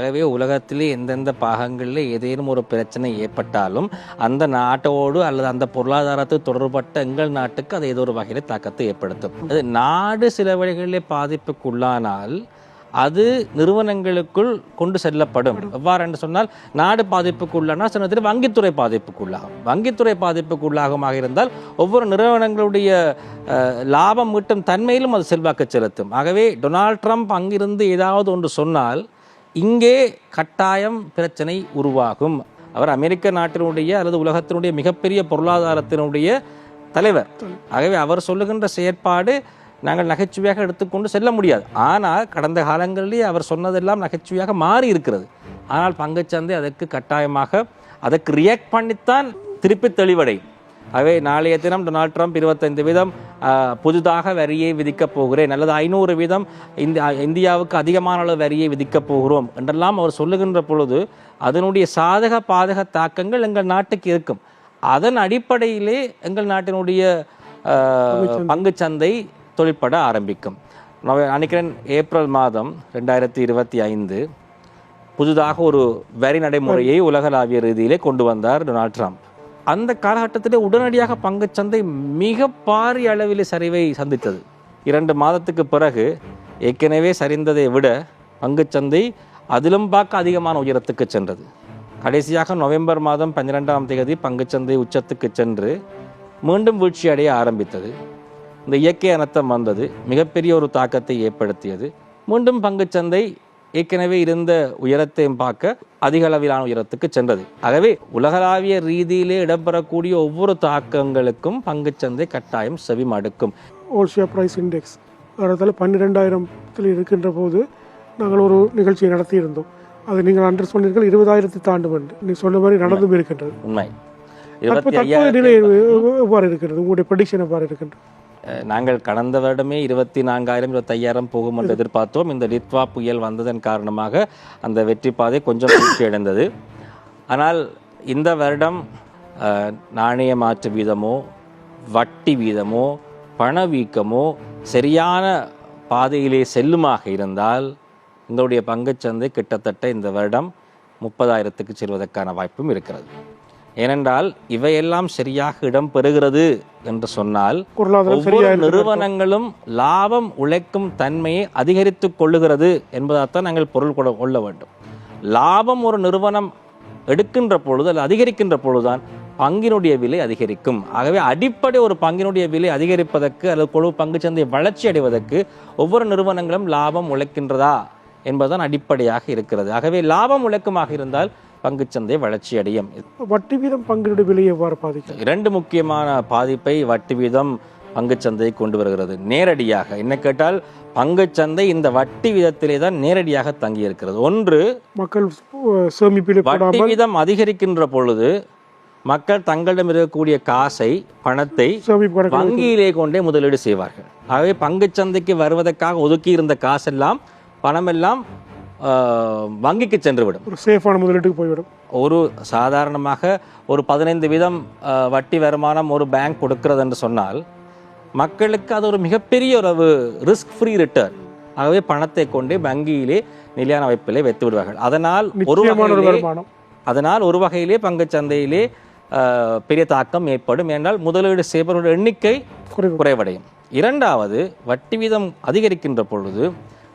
ஆகவே உலகத்திலே எந்தெந்த பாகங்களில் ஏதேனும் ஒரு பிரச்சனை ஏற்பட்டாலும் அந்த நாட்டோடு அல்லது அந்த பொருளாதாரத்தை தொடர்பட்ட எங்கள் நாட்டுக்கு அது ஏதோ ஒரு வகையில் தாக்கத்தை ஏற்படுத்தும். அது நாடு சில வழிகளிலே பாதிப்புக்குள்ளானால் அது நிறுவனங்களுக்குள் கொண்டு செல்லப்படும். எவ்வாறு என்று சொன்னால் நாடு பாதிப்புக்குள்ளானால் சில நேரத்தில் வங்கித்துறை பாதிப்புக்குள்ளாகும். வங்கித்துறை பாதிப்புக்குள்ளாகமாக இருந்தால் ஒவ்வொரு நிறுவனங்களுடைய லாபம் ஈட்டும் தன்மையிலும் அது செல்வாக்கு செலுத்தும். ஆகவே டொனால்ட் ட்ரம்ப் அங்கிருந்து ஏதாவது ஒன்று சொன்னால் இங்கே கட்டாயம் பிரச்சனை உருவாகும். அவர் அமெரிக்க நாட்டினுடைய அல்லது உலகத்தினுடைய மிகப்பெரிய பொருளாதாரத்தினுடைய தலைவர். ஆகவே அவர் சொல்லுகின்ற செயற்பாடு நாங்கள் நகைச்சுவையாக எடுத்துக்கொண்டு செல்ல முடியாது. ஆனால் கடந்த காலங்களிலே அவர் சொன்னதெல்லாம் நகைச்சுவையாக மாறி இருக்கிறது. ஆனால் பங்குச்சந்தை அதற்கு கட்டாயமாக அதற்கு ரியாக்ட் பண்ணித்தான் திருப்பி தெளிவடையும். ஆகவே நாளைய தினம் டொனால்ட் ட்ரம்ப் இருபத்தைந்து வீதம் புதிதாக வரியை விதிக்கப் போகிறேன். அல்லது ஐநூறு வீதம் இந்த இந்தியாவுக்கு அதிகமான அளவு வரியை விதிக்கப் போகிறோம் என்றெல்லாம் அவர் சொல்லுகின்ற பொழுது அதனுடைய சாதக பாதக தாக்கங்கள் எங்கள் நாட்டுக்கு இருக்கும். அதன் அடிப்படையிலே எங்கள் நாட்டினுடைய பங்குச்சந்தை தொழிற்பட ஆரம்பிக்கும். நான் நினைக்கிறேன் ஏப்ரல் மாதம் ரெண்டாயிரத்தி இருபத்தி ஐந்து புதிதாக ஒரு வரி நடைமுறையை உலகளாவிய ரீதியிலே கொண்டு வந்தார் டொனால்ட் ட்ரம்ப். அந்த காலகட்டத்திலே உடனடியாக பங்குச்சந்தை மிக பாரிய அளவில் சரிவை சந்தித்தது. இரண்டு மாதத்துக்கு பிறகு ஏற்கனவே சரிந்ததை விட பங்குச்சந்தை அதிலும் பார்க்க அதிகமான உயரத்துக்கு சென்றது. கடைசியாக நவம்பர் மாதம் பன்னிரெண்டாம் தேதி பங்குச்சந்தை உச்சத்துக்கு சென்று மீண்டும் வீழ்ச்சி அடைய ஆரம்பித்தது. இந்த இயற்கை அனர்த்தம் வந்தது. மிகப்பெரிய ஒரு தாக்கத்தை ஏற்படுத்தியது. மீண்டும் பங்குச்சந்தை ஏற்கனவே இருந்த உயரத்தையும் பார்க்க அதிக அளவிலான உயரத்துக்கு சென்றது. ஆகவே உலகளாவிய ரீதியிலே இடம்பெறக்கூடிய ஒவ்வொரு தாக்கங்களுக்கும் பங்குச்சந்தை கட்டாயம் செவி மடுக்கும் ஓல்ஷியா ப்ரைஸ் இண்டெக்ஸ் இடத்துல பன்னிரெண்டாயிரத்தில் இருக்கின்ற போது நாங்கள் ஒரு நிகழ்ச்சியை நடத்தியிருந்தோம். அது நீங்கள் அன்று சொன்னீர்கள் இருபதாயிரத்தை தாண்டும் என்று நீ சொன்ன மாதிரி நடந்தும் இருக்கின்றது உண்மை. தற்போதைய நிலை எவ்வாறு இருக்கின்றது? உங்களுடைய ப்ரெடிக்ஷன் எவ்வாறு இருக்கின்றது? நாங்கள் கடந்த வருடமே இருபத்தி நான்காயிரம் இருபத்தையாயிரம் போகும் என்று எதிர்பார்த்தோம். இந்த லித்வா புயல் வந்ததன் காரணமாக அந்த வெற்றி பாதை கொஞ்சம் வீழ்ச்சி அடைந்தது. ஆனால் இந்த வருடம் நாணய மாற்று வீதமோ வட்டி வீதமோ பணவீக்கமோ சரியான பாதையிலே செல்லுமாக இருந்தால் எங்களுடைய பங்குச்சந்தை கிட்டத்தட்ட இந்த வருடம் முப்பதாயிரத்துக்கு செல்வதற்கான வாய்ப்பும் இருக்கிறது. ஏனென்றால் இவையெல்லாம் சரியாக இடம்பெறுகிறது என்று சொன்னால் ஒவ்வொரு. நிறுவனங்களும் லாபம் உழைக்கும் தன்மையை அதிகரித்துக் கொள்ளுகிறது என்பதைத்தான் நாங்கள் பொருள் கொள்ள வேண்டும். லாபம் ஒரு நிறுவனம் எடுக்கின்ற பொழுது அல்லது அதிகரிக்கின்ற பொழுதுதான் பங்கினுடைய விலை அதிகரிக்கும். ஆகவே அடிப்படை ஒரு பங்கினுடைய விலை அதிகரிப்பதற்கு அல்லது குழு பங்குச்சந்தை வளர்ச்சி அடைவதற்கு ஒவ்வொரு நிறுவனங்களும் லாபம் உழைக்கின்றதா என்பதுதான் அடிப்படையாக இருக்கிறது. ஆகவே லாபம் உழைக்குமாக இருந்தால் பங்குச்சந்தை வளர்ச்சி அடையும் வட்டி வீதம் பங்கினுடைய விலையை எவ்வாறு பாதிக்கும்? இரண்டு முக்கியமான பாதிப்பை வட்டி வீதம் பங்குச்சந்தை கொண்டு வருகிறது. நேரடியாக. என்ன கேட்டால் பங்குச்சந்தை இந்த வட்டி வீதத்திலே தான் நேரடியாக தங்கி இருக்கிறது ஒன்று மக்கள் சேமிப்பிலே வட்டி வீதம் அதிகரிக்கின்ற பொழுது மக்கள் தங்களிடம் இருக்கக்கூடிய காசை பணத்தை வங்கியிலே கொண்டே முதலீடு செய்வார்கள். ஆகவே பங்குச்சந்தைக்கு வருவதற்காக ஒதுக்கி இருந்த காசெல்லாம் பணமெல்லாம் வங்கிக்கு சென்றுவிடும். ஒரு சேஃபான முதலீட்டுக்கு போய்விடும். ஒரு சாதாரணமாக ஒரு பதினைந்து வீதம் வட்டி வருமானம் ஒரு பேங்க் கொடுக்கிறது என்று சொன்னால் மக்களுக்கு அது ஒரு மிகப்பெரிய ஒரு ரிஸ்க் ஃப்ரீ ரிட்டர்ன் ஆகவே பணத்தை கொண்டே வங்கியிலே நிலையான வைப்பிலே வைத்து விடுவார்கள். அதனால் ஒரு வருமானம். அதனால் ஒரு வகையிலே பங்குச் சந்தையிலே பெரிய தாக்கம் ஏற்படும். என்றால் முதலீடு செய்பவர்களுடைய எண்ணிக்கை குறைவு. குறைவடையும். இரண்டாவது வட்டி வீதம் அதிகரிக்கின்ற பொழுது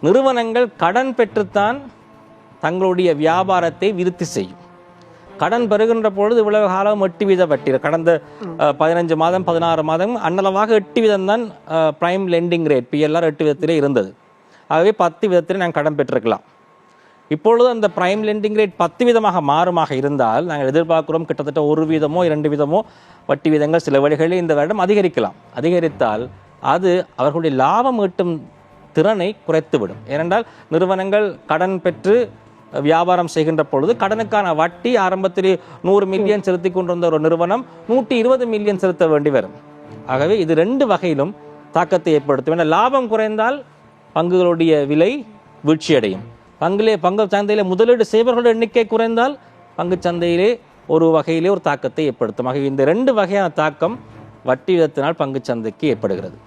நிறுவனங்கள் கடன் பெற்றுத்தான் தங்களுடைய வியாபாரத்தை விருத்தி செய்யும். கடன் பெறுகின்ற பொழுது இவ்வளவு காலம் எட்டு வீத வட்டி கடந்த பதினஞ்சு மாதம் பதினாறு மாதம் அன்னளவாக எட்டு வீதம் தான் பிரைம் லெண்டிங் ரேட் பிஎல்ஆர் எட்டு வீதத்திலே இருந்தது. ஆகவே பத்து வீதத்திலே நாங்கள் கடன் பெற்றிருக்கலாம். இப்பொழுது அந்த பிரைம் லெண்டிங் ரேட் பத்து வீதமாக மாறுமாக இருந்தால் நாங்கள் எதிர்பார்க்கிறோம் கிட்டத்தட்ட ஒரு வீதமோ இரண்டு வீதமோ வட்டி வீதங்கள் சில வழிகளில் இந்த வருடம் அதிகரிக்கலாம். அதிகரித்தால் அது அவர்களுடைய லாபம் ஈட்டும் திறனை குறைத்துவிடும். ஏனென்றால் நிறுவனங்கள் கடன் பெற்று வியாபாரம் செய்கின்ற பொழுது கடனுக்கான வட்டி ஆரம்பத்தில் நூறு மில்லியன் செலுத்தி கொண்டிருந்த ஒரு நிறுவனம் நூற்றி இருபது மில்லியன் செலுத்த வேண்டி வரும். ஆகவே இது ரெண்டு வகையிலும் தாக்கத்தை ஏற்படுத்தும். என லாபம் குறைந்தால் பங்குகளுடைய விலை வீழ்ச்சியடையும். பங்கிலே பங்கு சந்தையிலே முதலீடு செய்பவர்களுடைய எண்ணிக்கை குறைந்தால் பங்கு சந்தையிலே ஒரு வகையிலே ஒரு தாக்கத்தை ஏற்படுத்தும். ஆகவே இந்த ரெண்டு வகையான தாக்கம் வட்டி விதத்தினால் பங்கு சந்தைக்கு ஏற்படுகிறது.